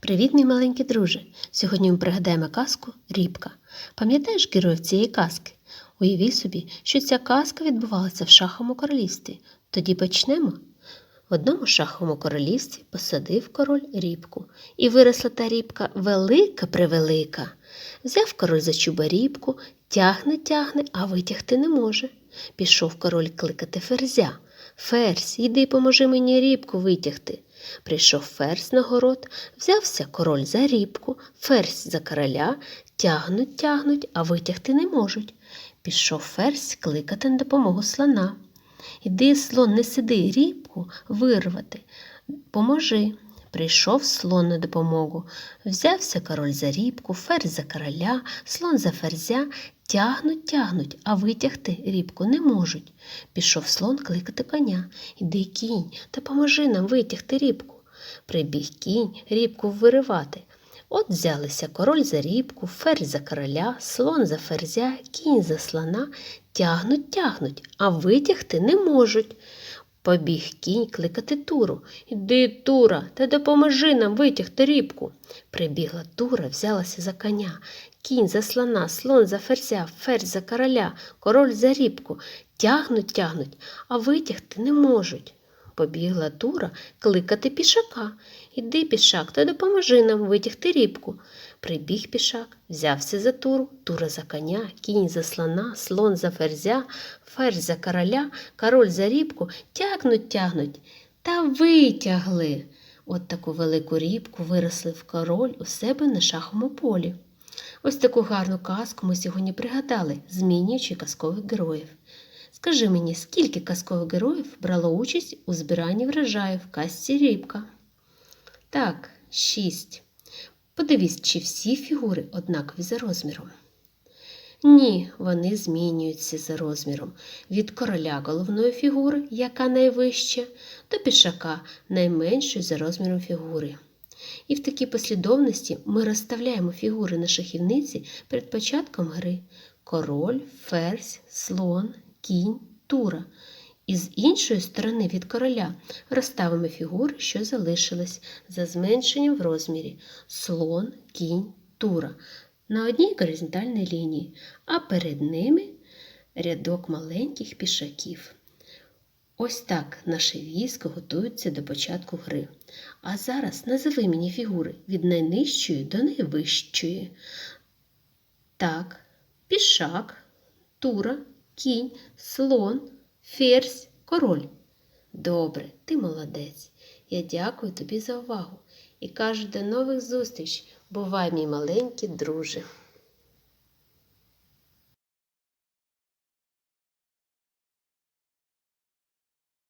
Привіт, мій маленький друже! Сьогодні ми пригадаємо казку Рібка. Пам'ятаєш героїв цієї казки? Уяви собі, що ця казка відбувалася в шаховому королівстві. Тоді почнемо. В одному шаховому королівстві посадив король рібку, і виросла та рібка велика превелика. Взяв король за чуба рібку, тягне, тягне, а витягти не може. Пішов король кликати ферзя. Ферзь, йди, поможи мені рібку витягти. Прийшов ферзь на город, взявся король за рібку, ферзь за короля, тягнуть, тягнуть, а витягти не можуть. Пішов ферзь кликати на допомогу слона. Іди, слон, не сиди, рібку вирвати. Поможи. Прийшов слон на допомогу. Взявся король за рібку, ферзь за короля, слон за ферзя, тягнуть, тягнуть, а витягти рібку не можуть. Пішов слон кликати коня. Іди кінь, та поможи нам витягти рібку. Прибіг кінь рібку виривати. От взялися король за рібку, ферзь за короля, слон за ферзя, кінь за слона, тягнуть, тягнуть, а витягти не можуть. Побіг кінь кликати туру. Іди, тура, та допоможи нам витягти рібку. Прибігла тура, взялася за коня. Кінь за слона, слон за ферзя, ферзь за короля, король за рібку. Тягнуть, тягнуть, а витягти не можуть. Побігла тура кликати пішака. Іди, пішак, та допоможи нам витягти рібку. Прибіг пішак, взявся за туру, тура за коня, кінь за слона, слон за ферзя, ферзь за короля, король за рібку, тягнуть, тягнуть та витягли. От таку велику рібку виросли в король у себе на шаховому полі. Ось таку гарну казку ми сьогодні пригадали, змінюючи казкових героїв. Скажи мені, скільки казкових героїв брало участь у збиранні врожаю в казці Рібка? Так, шість. Подивись, чи всі фігури однакові за розміром. Ні, вони змінюються за розміром. Від короля головної фігури, яка найвища, до пішака найменшої за розміром фігури. І в такій послідовності ми розставляємо фігури на шахівниці перед початком гри король, ферзь, слон, кінь, тура. І з іншої сторони від короля розставимо фігури, що залишились за зменшенням в розмірі слон, кінь, тура на одній горизонтальній лінії, а перед ними рядок маленьких пішаків. Ось так наше військо готується до початку гри. А зараз назови мені фігури від найнижчої до найвищої. Так, пішак, тура, кінь, слон, ферзь, король. Добре, ти молодець. Я дякую тобі за увагу і кажу до нових зустріч. Бувай, мій маленький друже.